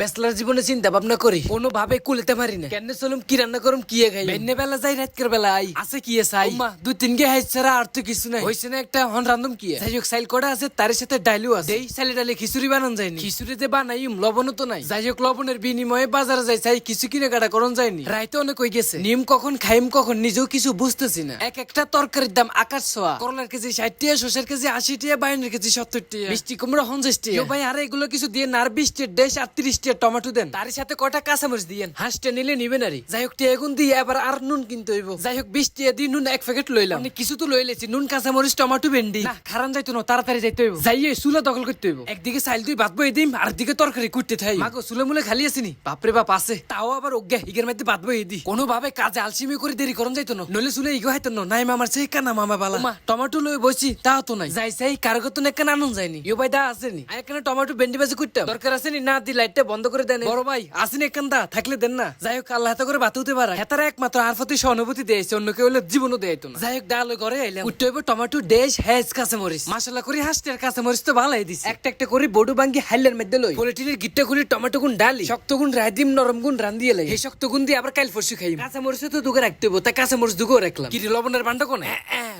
Bachelor জীবনে চিন্তা ভাবনা করি। কোনো ভাবে কুলেতে পারি না। কেন চলুম কি রান্না করুম কি খাই বেন্নে বেলা যাই রাতকের বেলা আই। আছে কি চাই মা দুই তিন গে হাইছ ছাড়া আর তো কিছু নাই। হইছে না একটা হন রান্ধম কি যাই হোক সাইল কটা আছে তার সাথে ডাইলু আছে। এই সাইলে ডালে খিচুড়ি বানান যায়নি খিচুড়ি যে বানাইম লবণও তো নাই। যাই হোক লবণের বিনিময়ে বাজারে যাই চাই কিছু কিনে কাটা করন যায়নি রাইতে অনেক হয়ে গেছে। নিম কখন খাইম কখন নিজেও কিছু বুঝতেছি না। এক একটা তরকারির দাম আকাশ ছোয়া। করলার কেজি ষাট টিয়া শসার কেজি আশি টিয়া বাইনের কেজি সত্তর টিয়া। মিষ্টি কুমড়া পঞ্চাশ টিয়া। ভাই আরে এগুলো কিছু দিয়ে আর বিশ টিয়া দেশ আর তিরিশ টিয়া টমেটো দেন। তার সাথে কটা কাঁচামরিচ দিয়েন। হাঁসটা নিলে নিবেন আরই যাই হোক এগুন দিয়ে এবার আর নুন কিনতে হইব। যাই হোক বিশ টিয়া দিয়ে নুন এক প্যাকেট লইলাম। অনেক কিছু তো লইলেছি। নুন কাঁচামরিচ টমেটো ভেন্ডি। না খারান যাইতো না তাড়াতাড়ি যাইতে হইব। যাইয়ে চুলা দখল করতে হইব। একদিকে সাইল দুই ভাত বই দিম আর দিকে তরকারি কুটতে থাই। মাগো চুলে মুলে খালি আসিনি বাপরে বাপ আছে। তাও আবার অজ্ঞা ইগের মধ্যে ভাত বই দি। কোনো ভাবে কাজে আলসিমি করে দেরি করন যাইতো না। নইলে চুলে ইগো হাইতো না। নাই মামার সেই কানা মামা বালা। মা টমেটো লই বসি তাও তো নাই। যাই সাই কারগো তো নেকান আনন্দ যায়নি। ইউ ভাই দা আসেনি এখানে টমেটো ভেন্ডি ভাজি করতাম দরকার আসেনি না? দি লাইটটা বন্ধ করে দেন বড় ভাই, আসেনি এখান দা থাকলে দেন না। যাই হোক, আল্লাহ করে বাত হতে পারে হেতারা একমাত্র আর প্রতি সহানুভূতি দিয়েছে, অন্য কেউ হলে জীবনও দেয় না। যাই হোক, ডাল ঘরে এলাম উঠতে হইব টমেটো, দেশ, হেজ কাঁচা মরিচ মাসালা করে হাসতে আর কাঁচা মরিচ তো ভালোই দিছে। একটা একটা করে বডু ভাঙ্গি হাইলের মধ্যে লই। পোলিটিনের গিট্টা করে টমেটো গুণ ডালি। শক্ত গুণ রাদিম নরম গুণ রান্দিয়ে লাই। এই শক্ত গুণ দিয়ে আবার কাল ফরসু খাই কাঁচা মরিচ তো দুগে রাখতে হইব তাই কাঁচা মরিচ দুগো রাখলাম। কি লবণের বান্ড কোনে?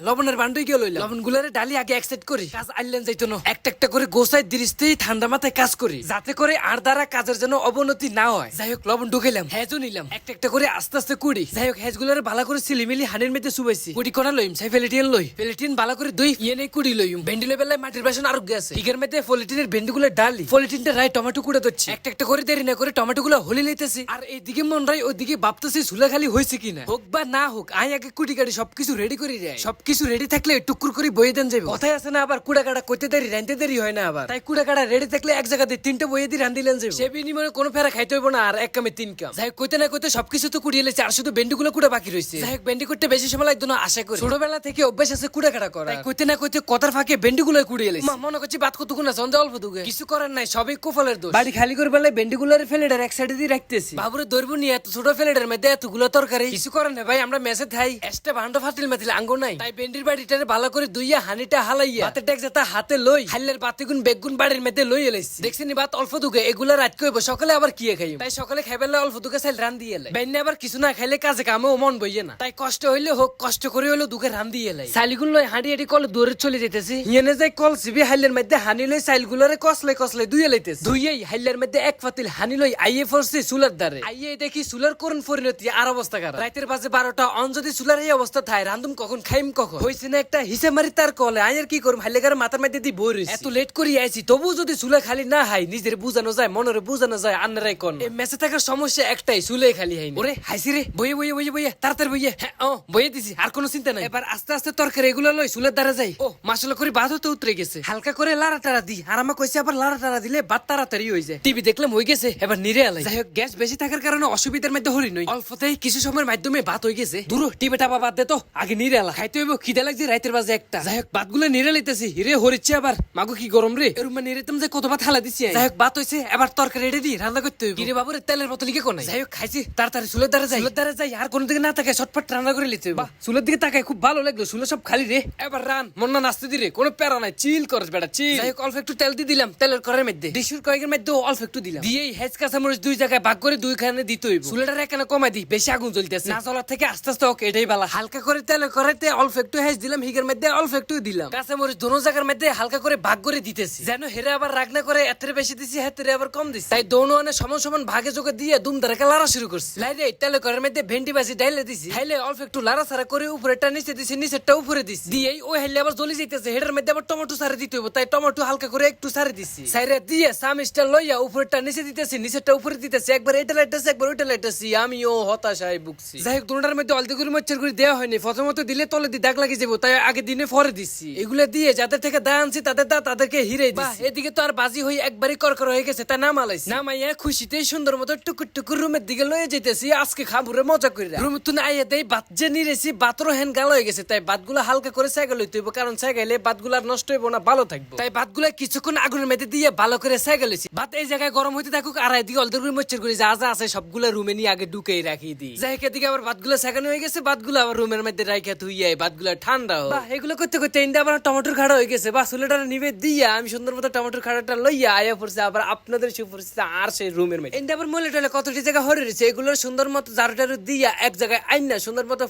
লবণের বান্ডই গিয়ে লইলাম। লবণ গুলারে ডালি আগে এক সেট করি। কাজ আইলেন যাইতো না। একটা একটা করে গোসাই দিরিস্তেই ঠান্ডা মাথায় কাজ করি। যাতে করে আর দ্বারা কাজের জন্য অবনতি না হয়। যাই হোক, লবণ ঢুকাইলাম। হেজও নিলাম। একটা একটা করে আস্তে আস্তে কুড়ি। যাই হোক হেজ গুলারে ভালো করে সিলিমিলি হানির মধ্যে সুবাইছি কুড়ি করা লইম সাই ফেলিটিয়ান লই। ফেলিটিন ভালো করে দুই ইয়ে নেই, কুড়ি লইম। ভেন্ডি লেবেলায় মাটির বাসন আরোগ্য আছে। ইগের মধ্যে ফলিটিনের ভেন্ডি গুলো ডালি। ফলিটিনটা রায় টমেটো কুড়ে দিচ্ছি একটা একটা করে দেরি না করে টমেটো গুলো হলি লইতেছি। আর এইদিকে মন রাই ওইদিকে ভাবতেছি সুলা খালি হয়েছে কিনা। হোক বা না হোক, আই আগে কুটি কাটি সবকিছু রেডি করে যায় সবকিছু রেডি থাকলে টুকুর করে বইয়ে দেন যাবে কথাই আছে না, আবার কুড়া কাটা করতে দেরি রানতে দেরি হয় না আবার। তাই কুড়া কাটা রেডি থাকলে এক জায়গাতে তিনটা বইয়ে দিয়ে রান্দিলেন যাবে বিনিময়ে কোনো ফেরা খাইতে হইব না আর এক কামে তিন কাম। যাই কইতে না কইতে সবকিছু তো কুড়িয়ে লেছে আর শুধু বেন্ডি গুলো কুড়া বাকি রয়েছে যাই বেন্ডি করতে বেশি সময় লাগতো না আশা করি ছোটবেলা থেকে অভ্যাস আছে কুড়া কাটা করা। কইতে না কইতে কথার ফাঁকে বেন্ডি গুলো কুড়িয়ে লেছে মনে করছি বাত কতক্ষণ আছে অন্ধে অল্প দুগে। কিছু করার নাই সবই কুফলের দোষ। বাড়ি খালি করে বেলায় বেন্ডি গুলোর ফেলেডার এক সাইডে দিয়ে রাখতেছি। বাবুরে দৌড়বো নিয়ে এত ছোট ফেলেডার মধ্যে এতগুলো তরকারি। কিছু করার নাই ভাই আমরা মেসে থাই। এসটা ভান্ড ফাটিল মাতিল আঙ্গো নাই। তাই বেন্ডির বাড়িটারে ভালো করে দুইয়া হানিটা হালাইয়া হাতে ট্যাক যেটা হাতে লই। হাইলের বাতিগুন বেগুন বাড়ির মধ্যে লই এলাইছি দেখছেন বাত অল্প দুগে এগুলা রাত কইব, সকালে আবার কি খাই তাই সকালে খাইবেলে অল্প দুগে চাইল রান দিয়ে এলাই। বেন্নে আবার কিছু না খাইলে কাজে কামেও মন বইয়ে না। তাই কষ্ট হইলে হোক, কষ্ট করে হইলে দুকে রান দিয়ে এলাই। সাইলগুন লই হাঁড়ি হাঁড়ি কল দূরে চলে যেতেছি হিয়েনে যাই কল সিবি হাইলের মধ্যে হানি লই সাইলগুলোরে কসলে কসলে দুইয়ে লইতেছে। দুইয়েই হাইলের মধ্যে এক ফাতিল হানি লই আইয়ে ফরছে চুলার দ্বারে। আইয়ে দেখি চুলার করুন পরিণতি আর অবস্থা কার রাতের বাজে বারোটা, অন যদি চুলার এই অবস্থা থায়, রান্ধুম কখন, খাইম কখন? হইছে না একটা হিসে মারি তার কলে আয়ের কি করম? হাইলে গারে মাথার মধ্যে দি বই রইছি। এত লেট করি আইছি তবু যদি চুলা খালি না হাই, নিজের বুঝানো যায়, মনের বুঝানো যায় আন্নারাই কোন। এই মেসে থাকার সমস্যা একটাই চুলে খালি হাইনি ওরে হাইছি রে। বইয়ে বইয়ে বইয়ে বইয়ে তাড়াতাড়ি বইয়ে। হ্যাঁ ও বইয়ে দিছি আর কোনো চিন্তা নাই। এবার আস্তে আস্তে তরকারি এগুলো লই চুলের দ্বারা যাই। ও মাসলা করে বাদ হতে উতরে গেছে। হালকা করে লাড়া টাড়া দি আর আমা কইছে আবার লাড়া টাড়া দিলে বাদ তাড়াতাড়ি হয়ে যায়। টিভি দেখলাম হয়ে গেছে এবার নিরে আলাই। যাই হোক গ্যাস বেশি থাকার কারণে অসুবিধার মধ্যে হরি নই। অল্পতেই কিছু সময়ের মাধ্যমে ভাত হয়ে গেছে। দূর টিভি টাপা বাদ দে তো আগে নিরে আলা। খাইতে হইব খিদে লাগছে রাইতের বাজে একটা। যাই হোক ভাতগুলো নিরে লইতেছি। হিরে হরিচ্ছে আবার। মাগো কি গরম রে? এরম নিরেতাম যে কত ভাত হালা দিছি যাই হোক হইছে এবার তরকারি রেডি দি রান্না করতে হইব। কিরে বাবুরে তেলের বোতল লিখে কোন যাই হোক খাইছি। তাড়াতাড়ি চুলের দ্বারা যাই। চুলের দ্বারা যাই আর কোনো দিকে না থাকে ছটফট রান্না করে লিতে হইব। চুলের দিকে তাকায় খুব ভালো লাগল চুলে সব খালি রে। এবার রান মন না নাচতে দি রে কোনো প্যারা নাই চিল করস বেটা চিল যাই হোক অল্প একটু তেল দিয়ে দিলাম তেলের করের মধ্যে। ডিশুর কয়েকের মধ্যে অল্প একটু দিলাম। দিয়েই হেজ কাঁচা মরিচ দুই জায়গায় ভাগ করে দুইখানে দিতে হইব। চুলেটার এখানে কমাই দি বেশি আগুন জ্বলতেছে। না চলার থেকে আস্তে আস্তে হোক এটাই ভালো। হালকা করে তেলের করাইতে অল্প একটু হেজ দিলাম হিগের মধ্যে অল্প একটু দিলাম। কাঁচা মরিচ দোনো জায়গার মধ্যে হালকা করে ভাগ করে দিতেছি। যেন হেরে আবার রাগ না করে এতের বেশি দিছি হেতেরে আবার কম দিছি। তাই দোনো আনে সমান সমান ভাগে যোগে দিয়ে দুম ধারাকে লাড়া শুরু করছি। লাইরে তেলে করার মধ্যে ভেন্ডি বাজি ডাইলে দিছি। হাইলে অল্প একটু লাড়া সারা করে উপরেটা নিচে দিছি নিচেরটা উপরে দিছি। দিয়ে ওই হাইলে আবার জ্বলি যাইতেছে হেডের মধ্যে আবার টমেটো সারে দিতে হইব তাই টমেটো হালকা করে একটু সারে দিছি। সাইরে দিয়ে সামিসটা লইয়া উপরেটা নিচে দিতেছি নিচেরটা উপরে দিতেছি একবার এটা লাইতেছি একবার ওইটা লাইতেছি আমিও হতাশায় ভুগছি। যাই হোক দুটার মধ্যে অলদি করে মচ্ছর করে দেওয়া হয়নি প্রথমত দিলে তলে দিয়ে দাগ লাগিয়ে যাব তাই আগে দিনে পরে দিছি। এগুলো দিয়ে যাদের থেকে দা আনছি তাদের দা তাদেরকে হিরে দিছি। এদিকে তো আর বাজি হয়ে একবারই করকর হয়ে গেছে তা নাম আলাইছি নামাইয়া খুশিতে সুন্দর মতো টুকুর টুকুর রুমের দিকে লয়ে যেতেছি আজকে খাবুরে মজা করে রুম তুন আইয়া দেই বাত যে নিরেছি বাতরও হেন গাল হয়ে গেছে তাই বাতগুলো হালকা করে সাইকেল লইতে হইব কারণ সাইকেলে বাতগুলো আর নষ্ট হইব না ভালো থাকব। তাই বাতগুলো কিছুক্ষণ আগুনের মেঝে দিয়ে ভালো করে সাইকেল বাত এই জায়গায় গরম হইতে থাকুক আর এদিকে অলদের করে মচ্ছর করে যা যা আছে সবগুলো রুমে নিয়ে আগে ঢুকেই রাখি দিই যাই এদিকে আবার ভাতগুলো সেখানে হয়ে গেছে ভাতগুলো আবার রুমের মধ্যে রাখা ধুইয়া ভাতগুলো ঠান্ডা হোক। এগুলো করতে করতে ইন্দা আবার টমেটোর খাড়া হয়ে গেছে। বা চুলেটা নিবে দিয়া আমি সুন্দর মতো টমেটোর খাড়াটা লইয়া আয়া পড়ছে আবার আপনাদের সুপুর আর সেই রুমের মধ্যে এন্ড আবার মলে টলে কতটি জায়গা হরে রয়েছে? এগুলোর সুন্দর মতো ঝাড়ু টাড়ু দিয়া এক জায়গায় আইনা সুন্দর মতো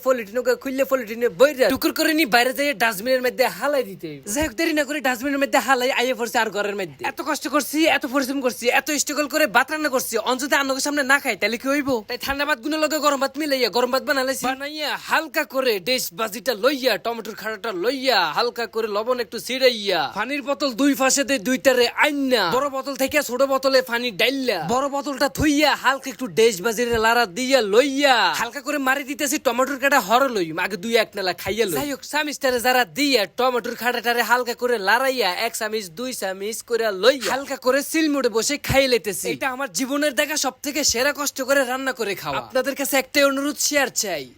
খুললে টুকুর করে নি, বাইরে ডাস্টবিনের মধ্যে হালাই দিতে যাই হোক, দেরি না করে ডাস্টবিনের মধ্যে হালাই আইয়ে পড়ছে আর ঘরের মধ্যে। এত কষ্ট করছি, এত পরিশ্রম করছি, এত স্ট্রাগল করে ভাত রান্না করছি সামনে না খাই, তাহলে কি হইব? তাই ঠান্ডা ভাতগুলো লগে গরম ভাত মিলাইয়া, গরম ভাত বানাইছি বানাইয়া হালকা করে ডেশ বাজিটা লইয়া, টমেটোর খাড়াটা লইয়া, হালকা করে লবণ একটু ছিড়াইয়া, পানির বোতল দুই দিয়ে দুইটারে আইনা বড় বোতল থেকে ছোট বোতলে পানি ডাইলা বড় বোতলটা থইয়া হালকা একটু ডেশ বাজিরে লারা দিয়া লইয়া হালকা করে মারি দিতেছি টমেটোর কাটা হর লই আগে দুই এক নালা খাইয়া লই যাই হোক সামিস্টারে যারা দিয়া টমেটোর খাটাটারে হালকা করে লারাইয়া এক চামিচ দুই চামিচ করে লই হালকা করে সিলমুড়ে বসে খাই লেতেছি এটা আমার জীবনের দেখা সব থেকে সেরা কষ্ট করে রান্না করে খাওয়া। আপনাদের কাছে একটাই অনুরোধ শেয়ার চাই।